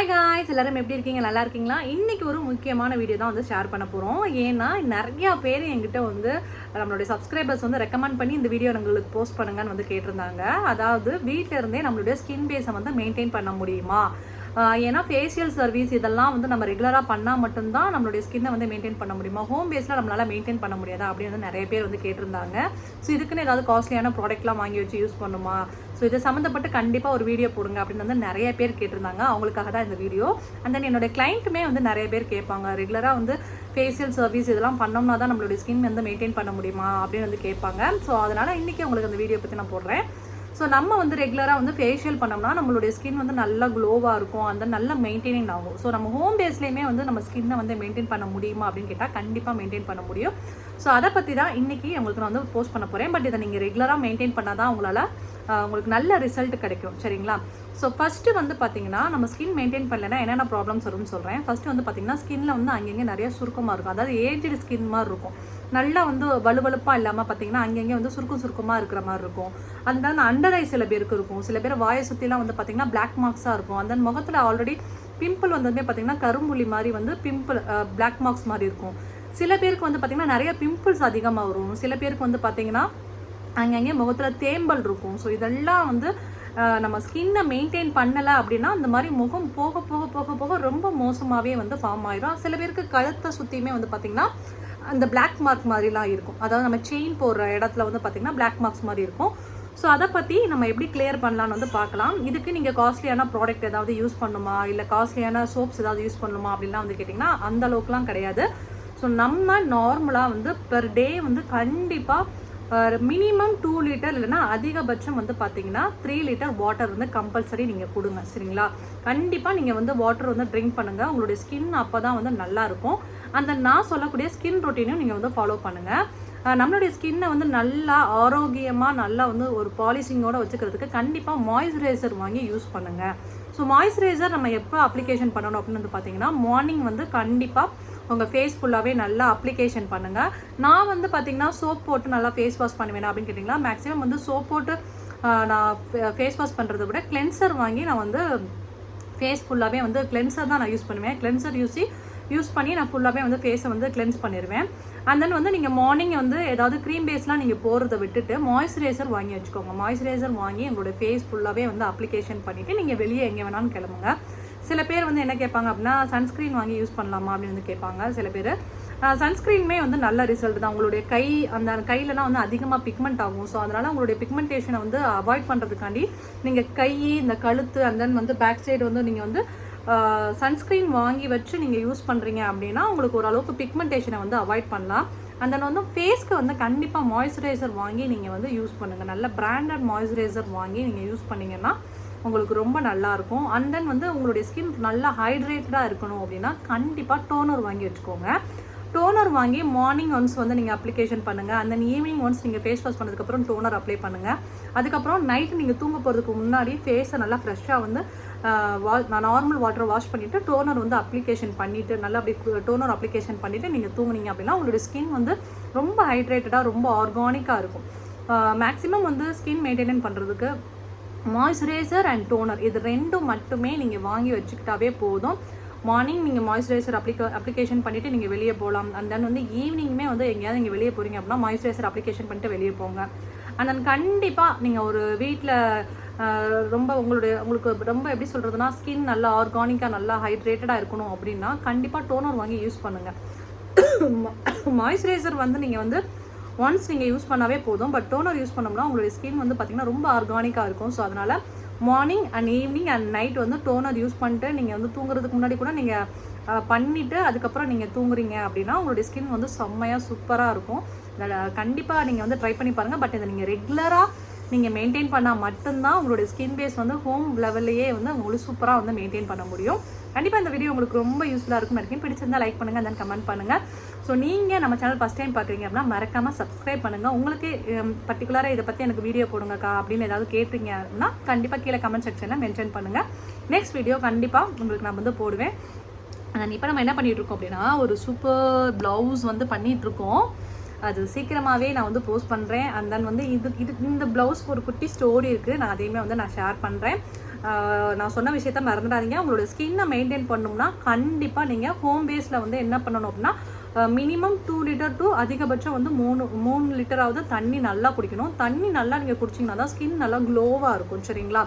Hi guys எல்லாரும் எப்படி இருக்கீங்க? நல்லா இருக்கீங்களா? இன்னைக்கு ஒரு முக்கியமான வீடியோ தான் வந்து ஷேர் பண்ண போகிறோம் ஏன்னா நிறையா பேர் என்கிட்ட வந்து நம்மளுடைய சப்ஸ்கிரைபர்ஸ் வந்து ரெக்கமெண்ட் பண்ணி இந்த வீடியோ உங்களுக்கு போஸ்ட் பண்ணுங்கன்னு வந்து கேட்டிருந்தாங்க. அதாவது வீட்டிலேருந்தே நம்மளுடைய ஸ்கின் பேஸை வந்து மெயின்டைன் பண்ண முடியுமா? ஏன்னா ஃபேஷியல் சர்வீஸ் இதெல்லாம் வந்து நம்ம ரெகுலராக பண்ணால் மட்டும்தான் நம்மளுடைய ஸ்கின்னை வந்து மெயின்டைன் பண்ண முடியுமா? ஹோம் பேஸில் நம்மளால் மெயின்டைன் பண்ண முடியாதா? அப்படின்னு வந்து நிறைய பேர் வந்து கேட்டிருந்தாங்க. ஸோ இதுக்குன்னு ஏதாவது காஸ்ட்லியான ப்ராடக்ட்லாம் வாங்கி வச்சு யூஸ் பண்ணுமா? ஸோ இது சம்மந்தப்பட்டு கண்டிப்பாக ஒரு வீடியோ போடுங்க அப்படின்னு வந்து நிறைய பேர் கேட்டிருந்தாங்க. அவங்களுக்காக தான் இந்த வீடியோ அண்ட் தென் என்னோட கிளைண்ட்டுமே வந்து நிறைய பேர் கேட்பாங்க. ரெகுலராக வந்து ஃபேஷியல் சர்வீஸ் இதெல்லாம் பண்ணோம்னா தான் நம்மளுடைய ஸ்கின் வந்து மெயின்டைன் பண்ண முடியுமா? அப்படின்னு வந்து கேட்பாங்க. ஸோ அதனால் இன்றைக்கி உங்களுக்கு அந்த வீடியோ பற்றி நான் போடுறேன். ஸோ நம்ம வந்து ரெகுலராக வந்து ஃபேஷியல் பண்ணோம்னா நம்மளுடைய ஸ்கின் வந்து நல்லா க்ளோவாக இருக்கும். அந்த நல்ல மெயின்டைனிங் ஆகும். ஸோ நம்ம ஹோம் பேஸ்லேயுமே வந்து நம்ம ஸ்கின்னை வந்து மெயின்டைன் பண்ண முடியுமா அப்படின்னு கேட்டால் கண்டிப்பாக மெயின்டைன் பண்ண முடியும். ஸோ அதை பற்றி தான் இன்றைக்கி உங்களுக்கு நான் வந்து போஸ்ட் பண்ண போகிறேன் பட் இதை நீங்கள் ரெகுலராக மெயின்டைன் பண்ணால் தான் உங்களால் உங்களுக்கு நல்ல ரிசல்ட் கிடைக்கும். சரிங்களா? ஸோ ஃபஸ்ட்டு வந்து பார்த்தீங்கன்னா நம்ம ஸ்கின் மெயின்டைன் பண்ணலைன்னா என்னென்ன ப்ராப்ளம்ஸ் வரும்னு சொல்கிறேன் ஃபஸ்ட்டு வந்து பார்த்தீங்கன்னா ஸ்கின்னில் வந்து அங்கங்கே நிறைய சுருக்கமாக இருக்கும். அதாவது ஏஜ்டு ஸ்கின் மாதிரி இருக்கும். நல்லா வந்து வலுவலுப்பாக இல்லாமல் பார்த்தீங்கன்னா அங்கங்கே வந்து சுருக்கம் சுருக்கமாக இருக்கிற மாதிரி இருக்கும். அந்த அண்டர் ஐ சில பேருக்கு இருக்கும். சில பேர் வாயை சுற்றிலாம் வந்து பார்த்தீங்கன்னா பிளாக் மார்க்ஸாக இருக்கும். அந்த முகத்தில் ஆல்ரெடி பிம்பிள் வந்ததுமே பார்த்தீங்கன்னா கரும்புலி மாதிரி வந்து பிம்பிள் பிளாக் மார்க்ஸ் மாதிரி இருக்கும். சில பேருக்கு வந்து பார்த்தீங்கன்னா நிறைய பிம்பிள்ஸ் அதிகமாக வரும். சில பேருக்கு வந்து பார்த்தீங்கன்னா அங்கங்கே முகத்தில் தேம்பல் இருக்கும். ஸோ இதெல்லாம் வந்து நம்ம ஸ்கின்னை மெயின்டைன் பண்ணலை அப்படின்னா அந்த மாதிரி முகம் போக போக போக போக ரொம்ப மோசமாகவே வந்து ஃபார்ம் ஆயிரும். சில பேருக்கு கழுத்தை சுற்றியுமே வந்து பார்த்திங்கன்னா அந்த பிளாக் மார்க் மாதிரிலாம் இருக்கும். அதாவது நம்ம செயின் போடுற இடத்துல வந்து பார்த்திங்கன்னா பிளாக் மார்க்ஸ் மாதிரி இருக்கும். ஸோ அதை பற்றி நம்ம எப்படி கிளியர் பண்ணலான்னு வந்து பார்க்கலாம் இதுக்கு நீங்கள் காஸ்ட்லியான ப்ராடக்ட் ஏதாவது யூஸ் பண்ணுமா? இல்லை காஸ்ட்லியான சோப்ஸ் ஏதாவது யூஸ் பண்ணுமா? அப்படின்லாம் வந்து கேட்டிங்கன்னா அந்த அளவுக்குலாம் கிடையாது. ஸோ நம்ம நார்மலாக வந்து பெர் டே வந்து கண்டிப்பாக மினிமம் டூ லிட்டர் இல்லைன்னா அதிகபட்சம் வந்து பார்த்தீங்கன்னா த்ரீ லிட்டர் வாட்டர் வந்து கம்பல்சரி நீங்கள் கொடுங்க சரிங்களா? கண்டிப்பாக நீங்கள் வந்து வாட்டர் வந்து ட்ரிங்க் பண்ணுங்கள் உங்களுடைய ஸ்கின் அப்போ தான் வந்து நல்லாயிருக்கும் அந்த நான் சொல்லக்கூடிய ஸ்கின் ரொட்டீனையும் நீங்கள் வந்து ஃபாலோ பண்ணுங்கள் நம்மளுடைய ஸ்கின்னை வந்து நல்லா ஆரோக்கியமாக நல்லா வந்து ஒரு பாலிசிங்கோட வச்சுக்கிறதுக்கு கண்டிப்பாக மாய்ஸ்சரைசர் வாங்கி யூஸ் பண்ணுங்கள் ஸோ மாய்ஸ்சரைசர் நம்ம எப்போ அப்ளிகேஷன் பண்ணணும் அப்படின்னு வந்து பார்த்தீங்கன்னா மார்னிங் வந்து கண்டிப்பாக உங்கள் ஃபேஸ் ஃபுல்லாகவே நல்லா அப்ளிகேஷன் பண்ணுங்கள் நான் வந்து பார்த்தீங்கன்னா சோப் போட்டு நல்லா ஃபேஸ் வாஷ் பண்ணுவேன் அப்படின்னு கேட்டிங்களா? மேக்ஸிமம் வந்து சோப் போட்டு நான் ஃபேஸ் வாஷ் பண்ணுறத விட கிளென்சர் வாங்கி நான் வந்து ஃபேஸ் ஃபுல்லாகவே வந்து கிளென்சர் தான் நான் யூஸ் பண்ணுவேன். கிளென்சர் யூஸி யூஸ் பண்ணி நான் ஃபுல்லாகவே வந்து ஃபேஸை வந்து கிளென்ஸ் பண்ணிடுவேன் அண்ட் தென் வந்து நீங்கள் மார்னிங் வந்து ஏதாவது க்ரீம் பேஸ்லாம் நீங்கள் போகிறத விட்டுட்டு மாய்ஸ்சரைசர் வாங்கி வச்சுக்கோங்க. மாய்ஸ்சரைசர் வாங்கி உங்களோட ஃபேஸ் ஃபுல்லாகவே வந்து அப்ளிகேஷன் பண்ணிவிட்டு நீங்கள் வெளியே எங்கே வேணாலும் கிளம்புங்க. சில பேர் வந்து என்ன கேட்பாங்க அப்படின்னா சன்ஸ்க்ரீன் வாங்கி யூஸ் பண்ணலாமா? அப்படின்னு வந்து கேட்பாங்க சில பேர். சன்ஸ்க்ரீனுமே வந்து நல்ல ரிசல்ட் தான். உங்களுடைய கை அந்த கையிலலாம் வந்து அதிகமாக பிக்மெண்ட் ஆகும். ஸோ அதனால் உங்களுடைய பிக்மெண்டேஷனை வந்து அவாய்ட் பண்ணுறதுக்காண்டி நீங்கள் கை இந்த கழுத்து அண்ட் தென் வந்து பேக் சைடு வந்து நீங்கள் வந்து சன்ஸ்க்ரீன் வாங்கி வச்சு நீங்கள் யூஸ் பண்ணுறீங்க அப்படின்னா உங்களுக்கு ஓரளவுக்கு பிக்மெண்டேஷனை வந்து அவாய்ட் பண்ணலாம். அந்த வந்து ஃபேஸ்க்கு வந்து கண்டிப்பாக மாய்ஸ்சரைசர் வாங்கி நீங்கள் வந்து யூஸ் பண்ணுங்கள் நல்ல பிராண்டட் மாய்ஸ்சரைசர் வாங்கி நீங்கள் யூஸ் பண்ணிங்கன்னா உங்களுக்கு ரொம்ப நல்லா இருக்கும் அண்ட் தென் வந்து உங்களுடைய ஸ்கின் நல்லா ஹைட்ரேட்டடாக இருக்கணும் அப்படின்னா கண்டிப்பாக டோனர் வாங்கி வச்சுக்கோங்க. டோனர் வாங்கி மார்னிங் ஒன்ஸ் வந்து நீங்கள் அப்ளிகேஷன் பண்ணுங்கள் அந்த ஈவினிங் ஒன்ஸ் நீங்கள் ஃபேஸ் வாஷ் பண்ணதுக்கப்புறம் டோனர் அப்ளை பண்ணுங்கள் அதுக்கப்புறம் நைட்டு நீங்கள் தூங்க போகிறதுக்கு முன்னாடி ஃபேஸை நல்லா ஃப்ரெஷ்ஷாக வந்து வா நான் நார்மல் வாட்டர் வாஷ் பண்ணிவிட்டு டோனர் வந்து அப்ளிகேஷன் பண்ணிவிட்டு நல்லா அப்படி டோனர் அப்ளிகேஷன் பண்ணிவிட்டு நீங்கள் தூங்குனீங்க அப்படின்னா உங்களுடைய ஸ்கின் வந்து ரொம்ப ஹைட்ரேட்டடாக ரொம்ப ஆர்கானிக்காக இருக்கும். மேக்ஸிமம் வந்து ஸ்கின் மெயின்டைன் பண்ணுறதுக்கு மாய்ஸ்சரைசர் அண்ட் டோனர் இது ரெண்டும் மட்டுமே நீங்கள் வாங்கி வச்சுக்கிட்டாவே போதும். மார்னிங் நீங்கள் மாய்ஸ்சரைசர் அப்ளிகே அப்ளிகேஷன் பண்ணிவிட்டு நீங்கள் வெளியே போகலாம் அண்ட் தென் வந்து ஈவினிங்குமே வந்து எங்கேயாவது நீங்கள் வெளியே போகிறீங்க அப்படின்னா மாய்ஸ்சரைசர் அப்ளிகேஷன் பண்ணிட்டு வெளியே போங்க. அண்ட் தென் கண்டிப்பாக நீங்கள் ஒரு வீட்டில் ரொம்ப உங்களுடைய உங்களுக்கு ரொம்ப எப்படி சொல்கிறதுனா ஸ்கின் நல்லா ஆர்கானிக்காக நல்லா ஹைட்ரேட்டடாக இருக்கணும் அப்படின்னா கண்டிப்பாக டோனர் வாங்கி யூஸ் பண்ணுங்கள் மாய்ஸ்சரைசர் வந்து நீங்கள் வந்து ஒன்ஸ் நீங்கள் யூஸ் பண்ணாவே போதும் பட் டோனர் யூஸ் பண்ணோம்னா உங்களுடைய ஸ்கின் வந்து பார்த்திங்கன்னா ரொம்ப ஆர்கானிக்காக இருக்கும். ஸோ அதனால் morning and evening and night வந்து டோனர் யூஸ் பண்ணிட்டு நீங்கள் வந்து தூங்குறதுக்கு முன்னாடி கூட நீங்கள் பண்ணிவிட்டு அதுக்கப்புறம் நீங்கள் தூங்குறீங்க அப்படின்னா உங்களுடைய ஸ்கின் வந்து செம்மையாக சூப்பராக இருக்கும். கண்டிப்பாக நீங்கள் வந்து ட்ரை பண்ணி பாருங்கள் பட் இதை நீங்கள் ரெகுலராக நீங்கள் மெயின்டைன் பண்ணால் மட்டும்தான் உங்களுடைய ஸ்கின் பேஸ் வந்து ஹோம் லெவல்லையே வந்து உங்களுக்கு சூப்பராக வந்து மெயின்டைன் பண்ண முடியும். கண்டிப்பாக இந்த வீடியோ உங்களுக்கு ரொம்ப யூஸ்ஃபுல்லாக இருக்கும். நினைக்கிறேன் பிடிச்சிருந்தா லைக் பண்ணுங்கள் தென் கமெண்ட் பண்ணுங்கள் ஸோ நீங்கள் நம்ம சேனல் ஃபஸ்ட் டைம் பார்க்குறீங்க அப்படின்னா மறக்காமல் சப்ஸ்கிரைப் பண்ணுங்கள் உங்களுக்கு um, பர்டிகுலராக இதை பற்றி எனக்கு வீடியோ போடுங்கக்கா அப்படின்னு ஏதாவது கேட்டீங்க அப்படின்னா கண்டிப்பாக கீழே கமெண்ட் செக்ஷனில் மென்ஷன் பண்ணுங்கள் நெக்ஸ்ட் வீடியோ கண்டிப்பாக உங்களுக்கு நான் வந்து போடுவேன். இப்போ நம்ம என்ன பண்ணிகிட்ருக்கோம் இருக்கோம் அப்படின்னா ஒரு சூப்பர் ப்ளவுஸ் வந்து பண்ணிகிட்ருக்கோம் அது சீக்கிரமாகவே நான் வந்து போஸ்ட் பண்ணுறேன் அண்ட் தென் வந்து இது இது இந்த ப்ளவுஸ்க்கு ஒரு குட்டி ஸ்டோரி இருக்குது நான் அதையுமே வந்து நான் ஷேர் பண்ணுறேன் நான் சொன்ன விஷயத்த மறந்துடாதீங்க. உங்களோட ஸ்கின்னை மெயின்டைன் பண்ணணும்னா கண்டிப்பாக நீங்கள் ஹோம் பேஸில் வந்து என்ன பண்ணணும் அப்படின்னா மினிமம் டூ லிட்டர் டு அதிகபட்சம் வந்து மூணு மூணு லிட்டராவது தண்ணி நல்லா குடிக்கணும். தண்ணி நல்லா நீங்கள் குடிச்சிங்கன்னா தான் ஸ்கின் நல்லா க்ளோவாக இருக்கும் சரிங்களா?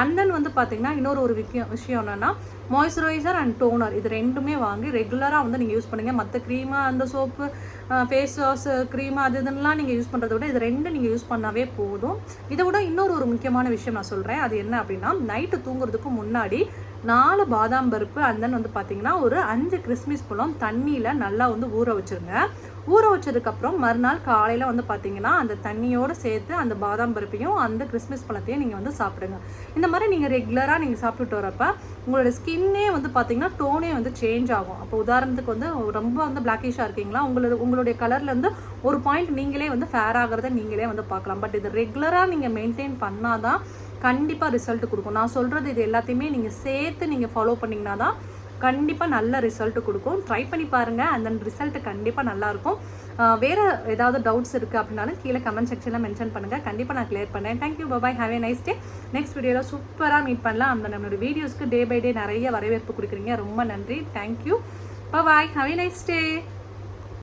அண்ட் தென் வந்து பார்த்தீங்கன்னா இன்னொரு ஒரு விஷயம் விஷயம் என்னென்னா மாய்ஸ்சரைசர் அண்ட் டோனர் இது ரெண்டுமே வாங்கி ரெகுலராக வந்து நீங்கள் யூஸ் பண்ணுங்கள் மற்ற க்ரீமு அந்த சோப்பு ஃபேஸ் வாஷ் க்ரீம் அது இதெல்லாம் நீங்கள் யூஸ் பண்ணுறத விட இது ரெண்டு நீங்கள் யூஸ் பண்ணாவே போதும். இதை விட இன்னொரு ஒரு முக்கியமான விஷயம் நான் சொல்கிறேன் அது என்ன அப்படின்னா நைட்டு தூங்குறதுக்கு முன்னாடி நாலு பாதாம் பருப்பு அண்ட் தென் வந்து பார்த்தீங்கன்னா ஒரு அஞ்சு கிறிஸ்மிஸ் பழம் தண்ணியில் நல்லா வந்து ஊற வச்சுருங்க. ஊற வச்சதுக்கப்புறம் மறுநாள் காலையில் வந்து பார்த்தீங்கன்னா அந்த தண்ணியோடு சேர்த்து அந்த பாதாம் பருப்பையும் அந்த கிறிஸ்மஸ் பழத்தையும் நீங்கள் வந்து சாப்பிடுங்க. இந்த மாதிரி நீங்கள் ரெகுலராக நீங்கள் சாப்பிட்டுட்டு வரப்ப உங்களோட ஸ்கின்னே வந்து பார்த்தீங்கன்னா டோனே வந்து சேஞ்ச் ஆகும். அப்போ உதாரணத்துக்கு வந்து ரொம்ப வந்து பிளாக்கிஷாக இருக்கீங்களா? உங்களோட உங்களுடைய கலர்லேருந்து ஒரு பாயிண்ட் நீங்களே வந்து ஃபேர் ஆகிறத நீங்களே வந்து பார்க்கலாம். பட் இது ரெகுலராக நீங்கள் மெயின்டைன் பண்ணாதான் கண்டிப்பாக ரிசல்ட் கொடுக்கும். நான் சொல்கிறது இது எல்லாத்தையுமே நீங்கள் சேர்த்து நீங்கள் ஃபாலோ பண்ணிங்கன்னா தான் கண்டிப்பாக நல்ல ரிசல்ட் கொடுக்கும். ட்ரை பண்ணி பாருங்கள் அந்த ரிசல்ட் கண்டிப்பாக நல்லாயிருக்கும். வேறு ஏதாவது டவுட்ஸ் இருக்குது அப்படின்னாலும் கீழே கமெண்ட் செக்ஷனில் மென்ஷன் பண்ணுங்கள் கண்டிப்பாக நான் கிளியர் பண்ணேன். Thank you bye bye have a nice day next வீடியோவில் சூப்பராக மீட் பண்ணலாம். அந்த நம்மளோட வீடியோஸ்க்கு டே பை டே நிறைய வரவேற்பு கொடுக்குறீங்க. ரொம்ப நன்றி. Thank you bye bye have a nice day